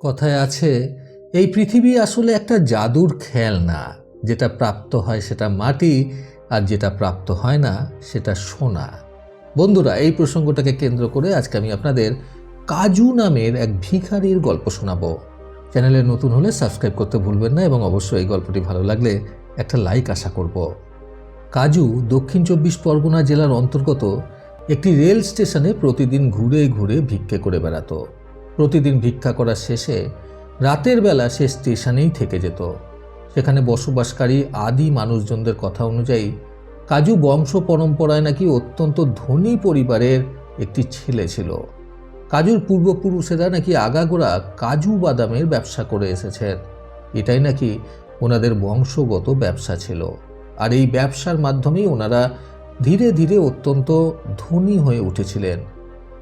কথায় আছে, এই পৃথিবী আসলে একটা জাদুর খেলনা। যেটা প্রাপ্ত হয় সেটা মাটি, আর যেটা প্রাপ্ত হয় না সেটা সোনা। বন্ধুরা, এই প্রসঙ্গটাকে কেন্দ্র করে আজকে আমি আপনাদের কাজু নামের এক ভিখারির গল্প শোনাবো। চ্যানেলে নতুন হলে সাবস্ক্রাইব করতে ভুলবেন না এবং অবশ্যই এই গল্পটি ভালো লাগলে একটা লাইক আশা করব। কাজু দক্ষিণ চব্বিশ পরগনা জেলার অন্তর্গত একটি রেল স্টেশনে প্রতিদিন ঘুরে ঘুরে ভিক্ষে করে বেড়াতো। প্রতিদিন ভিক্ষা করার শেষে রাতের বেলা সে স্টেশনেই থেকে যেত। সেখানে বসবাসকারী আদি মানুষজনদের কথা অনুযায়ী কাজু বংশ পরম্পরায় নাকি অত্যন্ত ধনী পরিবারের একটি ছেলে ছিল। কাজুর পূর্বপুরুষেরা নাকি আগাগোড়া কাজু বাদামের ব্যবসা করে এসেছেন। এটাই নাকি ওনাদের বংশগত ব্যবসা ছিল। আর এই ব্যবসার মাধ্যমেই ওনারা ধীরে ধীরে অত্যন্ত ধনী হয়ে উঠেছিলেন।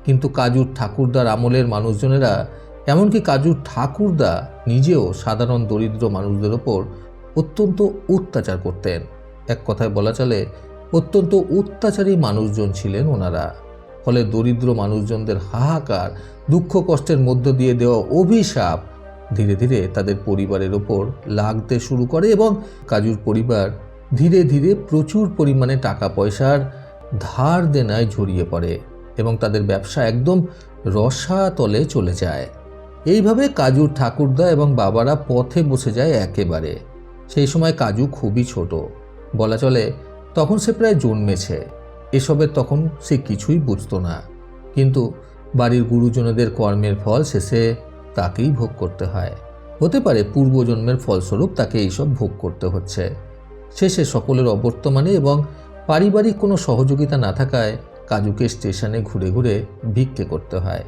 কিন্তু কাজুর ঠাকুরদার আমলের মানুষজনেরা, এমনকি কাজুর ঠাকুরদা নিজেও সাধারণ দরিদ্র মানুষদের ওপর অত্যন্ত অত্যাচার করতেন। এক কথায় বলা চলে, অত্যন্ত অত্যাচারী মানুষজন ছিলেন ওনারা। ফলে দরিদ্র মানুষজনদের হাহাকার, দুঃখ কষ্টের মধ্য দিয়ে দেওয়া অভিশাপ ধীরে ধীরে তাদের পরিবারের ওপর লাগতে শুরু করে এবং কাজুর পরিবার ধীরে ধীরে প্রচুর পরিমাণে টাকা পয়সার ধার দেনায় জড়িয়ে পড়ে। এবং তাদের ব্যবসা একদম রসাতলে চলে যায়। এইভাবে কাজুর ঠাকুরদা এবং বাবারা পথে বসে যায় একেবারে। সেই সময় কাজু খুবই ছোট। বলা চলে, তখন সে প্রায় জন্মেছে। এসবের তখন সে কিছুই বুঝতো না। কিন্তু বাড়ির গুরুজনদের কর্মের ফল শেষে তাকেই ভোগ করতে হয়। হতে পারে পূর্বজন্মের ফলস্বরূপ তাকে এইসব ভোগ করতে হচ্ছে। শেষে সকলের অবর্তমানে এবং পারিবারিক কোনো সহযোগিতা না থাকায় কাজুকে স্টেশনে ঘুরে ঘুরে ভিক্ষে করতে হয়।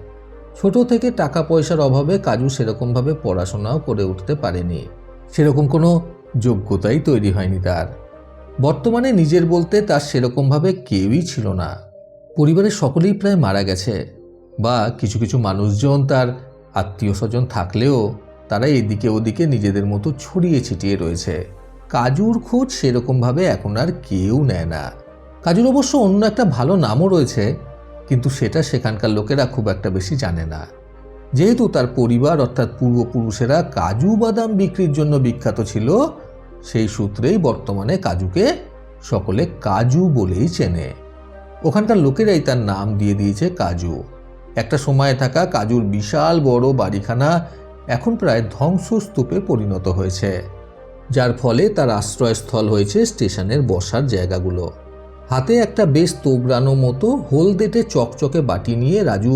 ছোট থেকে টাকা পয়সার অভাবে কাজু সেরকমভাবে পড়াশোনাও করে উঠতে পারেনি। সেরকম কোনো যোগ্যতাই তৈরি হয়নি তার। বর্তমানে নিজের বলতে তার সেরকমভাবে কেউই ছিল না। পরিবারের সকলেই প্রায় মারা গেছে বা কিছু কিছু মানুষজন তার আত্মীয় স্বজন থাকলেও তারা এদিকে ওদিকে নিজেদের মতো ছড়িয়ে ছিটিয়ে রয়েছে। কাজুর খোঁজ সেরকমভাবে এখন আর কেউ নেয় না। কাজুর অবশ্য অন্য একটা ভালো নামও রয়েছে, কিন্তু সেটা সেখানকার লোকেরা খুব একটা বেশি জানে না। যেহেতু তার পরিবার, অর্থাৎ পূর্বপুরুষেরা কাজু বাদাম বিক্রির জন্য বিখ্যাত ছিল, সেই সূত্রেই বর্তমানে কাজুকে সকলে কাজু বলেই চেনে। ওখানকার লোকেরাই তার নাম দিয়ে দিয়েছে কাজু। একটা সময়ে থাকা কাজুর বিশাল বড় বাড়িখানা এখন প্রায় ধ্বংসস্তূপে পরিণত হয়েছে, যার ফলে তার আশ্রয়স্থল হয়েছে স্টেশনের বসার জায়গাগুলো। হাতে একটা বেশ তোবড়ানো মতো হলদেটে চকচকে বাটি নিয়ে রাজু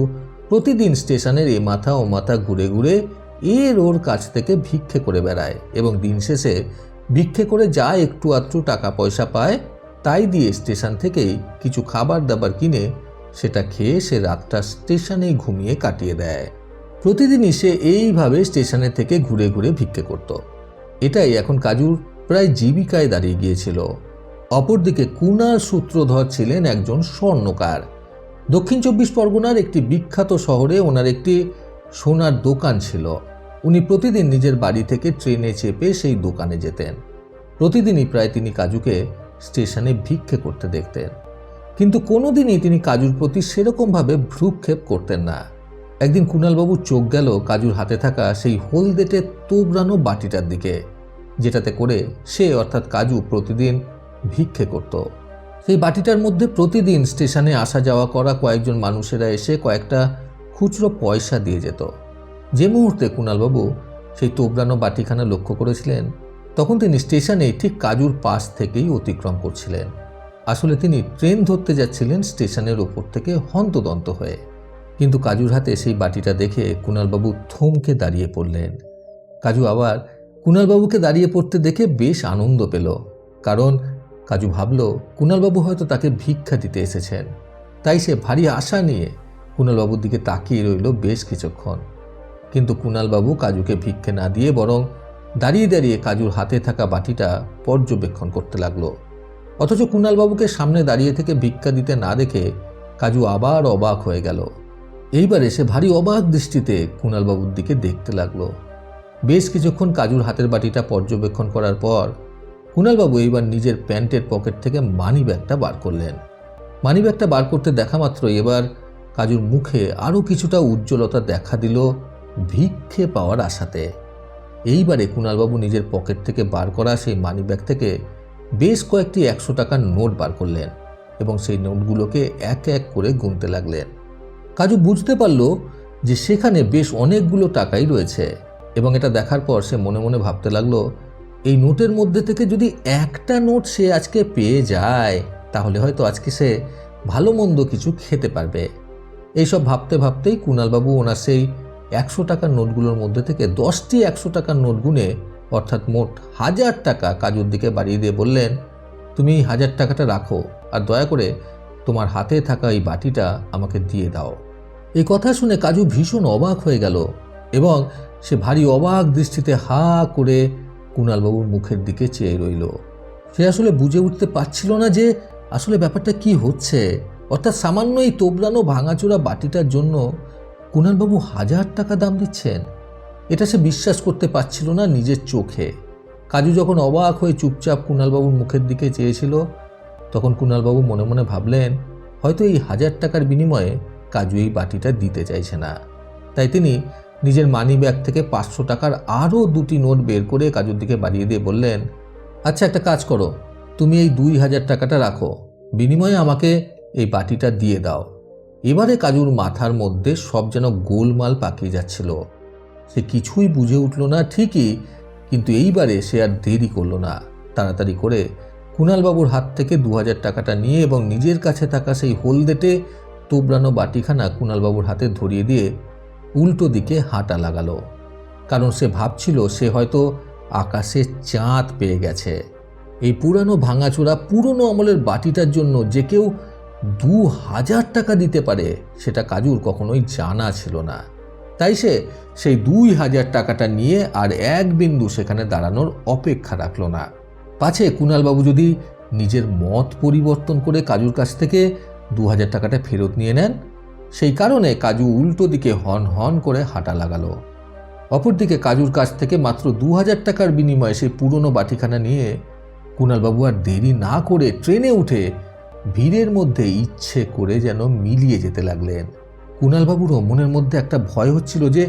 প্রতিদিন স্টেশনের এ মাথা ও মাথা ঘুরে ঘুরে এর ওর কাছ থেকে ভিক্ষে করে বেড়ায় এবং দিন শেষে ভিক্ষে করে যা একটু আধটু টাকা পয়সা পায়, তাই দিয়ে স্টেশন থেকেই কিছু খাবার দাবার কিনে সেটা খেয়ে সে রাতটা স্টেশনেই ঘুমিয়ে কাটিয়ে দেয়। প্রতিদিনই সে এইভাবে স্টেশনের থেকে ঘুরে ঘুরে ভিক্ষে করত। এটাই এখন কাজুর প্রায় জীবিকায় দাঁড়িয়ে গিয়েছিল। অপরদিকে কুনার সূত্রধর ছিলেন একজন স্বর্ণকার। দক্ষিণ চব্বিশ পরগনার একটি বিখ্যাত শহরে ওনার একটি সোনার দোকান ছিল। উনি প্রতিদিন নিজের বাড়ি থেকে ট্রেনে চেপে সেই দোকানে যেতেন। প্রতিদিনই প্রায় তিনি কাজুকে স্টেশনে ভিক্ষে করতে দেখতেন। কিন্তু কোনোদিনই তিনি কাজুর প্রতি সেরকমভাবে ভ্রুক্ষেপ করতেন না। একদিন কুণালবাবুর চোখ গেল কাজুর হাতে থাকা সেই হলদেটে তোবড়ানো বাটিটার দিকে, যেটাতে করে সে অর্থাৎ কাজু প্রতিদিন ভিক্ষে করত। সেই বাটিটার মধ্যে প্রতিদিন স্টেশনে আসা যাওয়া করা কয়েকজন মানুষেরা এসে কয়েকটা খুচরো পয়সা দিয়ে যেত। যে মুহূর্তে কুণালবাবু সেই তোবড়ানো বাটিখানা লক্ষ্য করেছিলেন, তখন তিনি স্টেশনে ঠিক কাজুর পাশ থেকেই অতিক্রম করছিলেন। আসলে তিনি ট্রেন ধরতে যাচ্ছিলেন স্টেশনের ওপর থেকে হন্তদন্ত হয়ে। কিন্তু কাজুর হাতে সেই বাটিটা দেখে কুণালবাবু থমকে দাঁড়িয়ে পড়লেন। কাজু আবার কুণালবাবুকে দাঁড়িয়ে পড়তে দেখে বেশ আনন্দ পেল, কারণ কাজু ভাবল, কুণালবাবু হয়তো তাকে ভিক্ষা দিতে এসেছেন। তাই সে ভারী আশা নিয়ে কুণালবাবুর দিকে তাকিয়ে রইল বেশ কিছুক্ষণ। কিন্তু কুণালবাবু কাজুকে ভিক্ষে না দিয়ে বরং দাঁড়িয়ে দাঁড়িয়ে কাজুর হাতে থাকা বাটিটা পর্যবেক্ষণ করতে লাগল। অথচ কুণালবাবুকে সামনে দাঁড়িয়ে থেকে ভিক্ষা দিতে না দেখে কাজু আবার অবাক হয়ে গেল। এইবারে সে ভারী অবাক দৃষ্টিতে কুণালবাবুর দিকে দেখতে লাগল। বেশ কিছুক্ষণ কাজুর হাতের বাটিটা পর্যবেক্ষণ করার পর কুণালবাবু এইবার নিজের প্যান্টের পকেট থেকে মানি ব্যাগটা বার করলেন। মানি ব্যাগটা বার করতে দেখা মাত্র এবার কাজুর মুখে আরও কিছুটা উজ্জ্বলতা দেখা দিল ভিক্ষে পাওয়ার আশাতে। এইবারে কুণালবাবু নিজের পকেট থেকে বার করা সেই মানিব্যাগ থেকে বেশ কয়েকটি একশো টাকার নোট বার করলেন এবং সেই নোটগুলোকে এক এক করে গুনতে লাগলেন। কাজু বুঝতে পারল যে সেখানে বেশ অনেকগুলো টাকাই রয়েছে এবং এটা দেখার পর সে মনে মনে ভাবতে লাগল এই নোটের মধ্যে থেকে যদি একটা নোট সে আজকে পেয়ে যায়, তাহলে হয়তো আজকে সে ভালো মন্দ কিছু খেতে পারবে। এইসব ভাবতে ভাবতেই কুণালবাবু ওনার সেই একশো টাকার নোটগুলোর মধ্যে থেকে দশটি একশো টাকার নোট গুনে, অর্থাৎ মোট হাজার টাকা কাজুর দিকে বাড়িয়ে দিয়ে বললেন, তুমি হাজার টাকাটা রাখো আর দয়া করে তোমার হাতে থাকা এই বাটিটা আমাকে দিয়ে দাও। এই কথা শুনে কাজু ভীষণ অবাক হয়ে গেল এবং সে ভারী অবাক দৃষ্টিতে হা করে কুণালবাবুর মুখের দিকে চেয়ে রইল। সে আসলে বুঝে উঠতে পারছিল না যে আসলে ব্যাপারটা কি হচ্ছে। অর্থাৎ সামান্য এই তোবড়ানো ভাঙাচোরা বাটিটার জন্য কুণালবাবু হাজার টাকা দাম দিচ্ছেন। এটা সে বিশ্বাস করতে পারছিল না নিজের চোখে। কাজু যখন অবাক হয়ে চুপচাপ কুণালবাবুর মুখের দিকে চেয়েছিল, তখন কুণালবাবু মনে মনে ভাবলেন, হয়তো এই হাজার টাকার বিনিময়ে কাজু এই বাটিটা দিতে চাইছে না। তাই তিনি নিজের মানি ব্যাগ থেকে পাঁচশো টাকার আরও দুটি নোট বের করে কাজুর দিকে বাড়িয়ে দিয়ে বললেন আচ্ছা একটা কাজ করো, তুমি এই দুই হাজার টাকাটা রাখো, বিনিময়ে আমাকে এই বাটিটা দিয়ে দাও। এবারে কাজুর মাথার মধ্যে সব যেন গোলমাল পাকিয়ে যাচ্ছিল। সে কিছুই বুঝে উঠল না ঠিকই, কিন্তু এইবারে সে আর দেরি করল না। তাড়াতাড়ি করে কুণালবাবুর হাত থেকে দু হাজার টাকাটা নিয়ে এবং নিজের কাছে থাকা সেই হলদেটে তোবড়ানো বাটিখানা কুণালবাবুর হাতে ধরিয়ে দিয়ে উল্টো দিকে হাঁটা লাগালো। কারণ সে ভাবছিল সে হয়তো আকাশে চাঁদ পেয়ে গেছে। এই পুরানো ভাঙাচোরা পুরনো আমলের বাটিটার জন্য যে কেউ দু হাজার টাকা দিতে পারে, সেটা কাজুর কখনোই জানা ছিল না। তাই সে সেই দুই হাজার টাকাটা নিয়ে আর এক বিন্দু সেখানে দাঁড়ানোর অপেক্ষা রাখল না। পাছে কুণালবাবু যদি নিজের মত পরিবর্তন করে কাজুর কাছ থেকে দু হাজার টাকাটা ফেরত নিয়ে নেন সেই কারণে কাজু উল্টো দিকে হন হন করে হাঁটা লাগালো। অপরদিকে কাজুর কাছ থেকে মাত্র দু হাজার টাকার বিনিময়ে সেই পুরনো বাটিখানা নিয়ে কুণালবাবু আর দেরি না করে ট্রেনে উঠে ভিড়ের মধ্যে ইচ্ছে করে যেন মিলিয়ে যেতে লাগলেন। কুণালবাবুরও মনের মধ্যে একটা ভয় হচ্ছিল যে,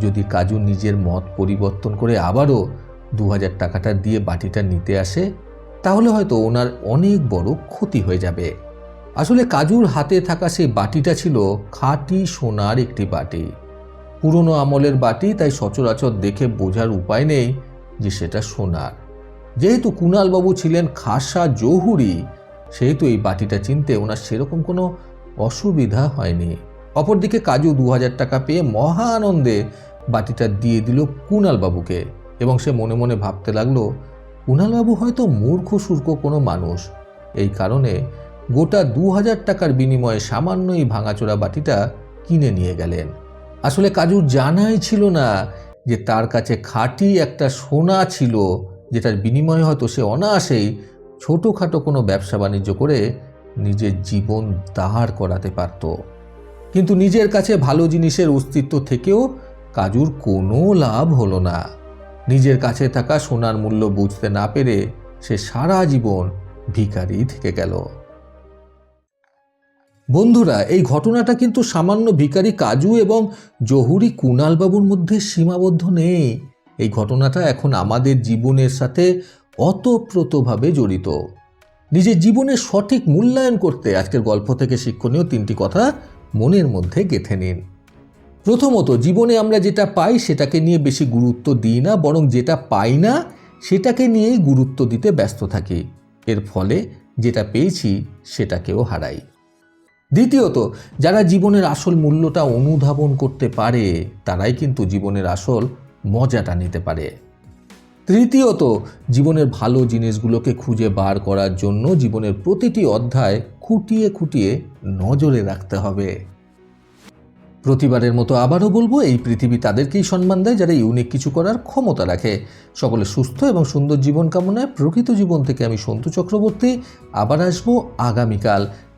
যদি কাজু নিজের মত পরিবর্তন করে আবারও দু হাজার টাকাটা দিয়ে বাটিটা নিতে আসে, তাহলে হয়তো ওনার অনেক বড় ক্ষতি হয়ে যাবে। আসলে কাজুর হাতে থাকা সেই বাটিটা ছিল খাঁটি সোনার একটি বাটি। পুরনো আমলের বাটি, তাই সচরাচর দেখে বোঝার উপায় নেই যে সেটা সোনার। যেহেতু কুণালবাবু ছিলেন খাসা জহুরি, সেহেতু এই বাটিটা চিনতে ওনার সেরকম কোনো অসুবিধা হয়নি। অপরদিকে কাজু দু হাজার টাকা পেয়ে মহা আনন্দে বাটিটা দিয়ে দিল কুণালবাবুকে এবং সে মনে মনে ভাবতে লাগল, কুণালবাবু হয়তো মূর্খ, সূর্খ কোনো মানুষ। এই কারণে গোটা দু হাজার টাকার বিনিময়ে সামান্য এই ভাঙাচোরা বাটিটা কিনে নিয়ে গেলেন। আসলে কাজুর জানাই ছিল না যে তার কাছে খাঁটি একটা সোনা ছিল, যেটার বিনিময়ে হয়তো সে অনায়াসেই ছোটোখাটো কোনো ব্যবসা বাণিজ্য করে নিজের জীবন দাঁড় করাতে পারত। কিন্তু নিজের কাছে ভালো জিনিসের অস্তিত্ব থেকেও কাজুর কোনো লাভ হলো না। নিজের কাছে থাকা সোনার মূল্য বুঝতে না পেরে সে সারা জীবন ভিখারি থেকে গেল। বন্ধুরা, এই ঘটনাটা কিন্তু সামান্য ভিখারি কাজু এবং জহুরি কুণালবাবুর মধ্যে সীমাবদ্ধ নেই। এই ঘটনাটা এখন আমাদের জীবনের সাথে অতপ্রতভাবে জড়িত। নিজের জীবনের সঠিক মূল্যায়ন করতে আজকের গল্প থেকে শিক্ষণীয় তিনটি কথা মনের মধ্যে গেঁথে নিন। প্রথমত, জীবনে আমরা যেটা পাই সেটাকে নিয়ে বেশি গুরুত্ব দিই না, বরং যেটা পাই না সেটাকে নিয়েই গুরুত্ব দিতে ব্যস্ত থাকি। এর ফলে যেটা পেয়েছি সেটাকেও হারাই। দ্বিতীয়ত, যারা জীবনের আসল মূল্যটা অনুধাবন করতে পারে, তারাই কিন্তু জীবনের আসল মজাটা নিতে পারে। তৃতীয়ত, জীবনের ভালো জিনিসগুলোকে খুঁজে বার করার জন্য জীবনের প্রতিটি অধ্যায় খুঁটিয়ে খুঁটিয়ে নজরে রাখতে হবে। প্রতিবারের মতো আবারও বলব, এই পৃথিবী তাদেরকেই সম্মান দেয় যারা ইউনিক কিছু করার ক্ষমতা রাখে। সকলে সুস্থ এবং সুন্দর জীবন কামনায় প্রকৃত জীবন থেকে আমি সন্তু চক্রবর্তী। আবার আসব আগামীকাল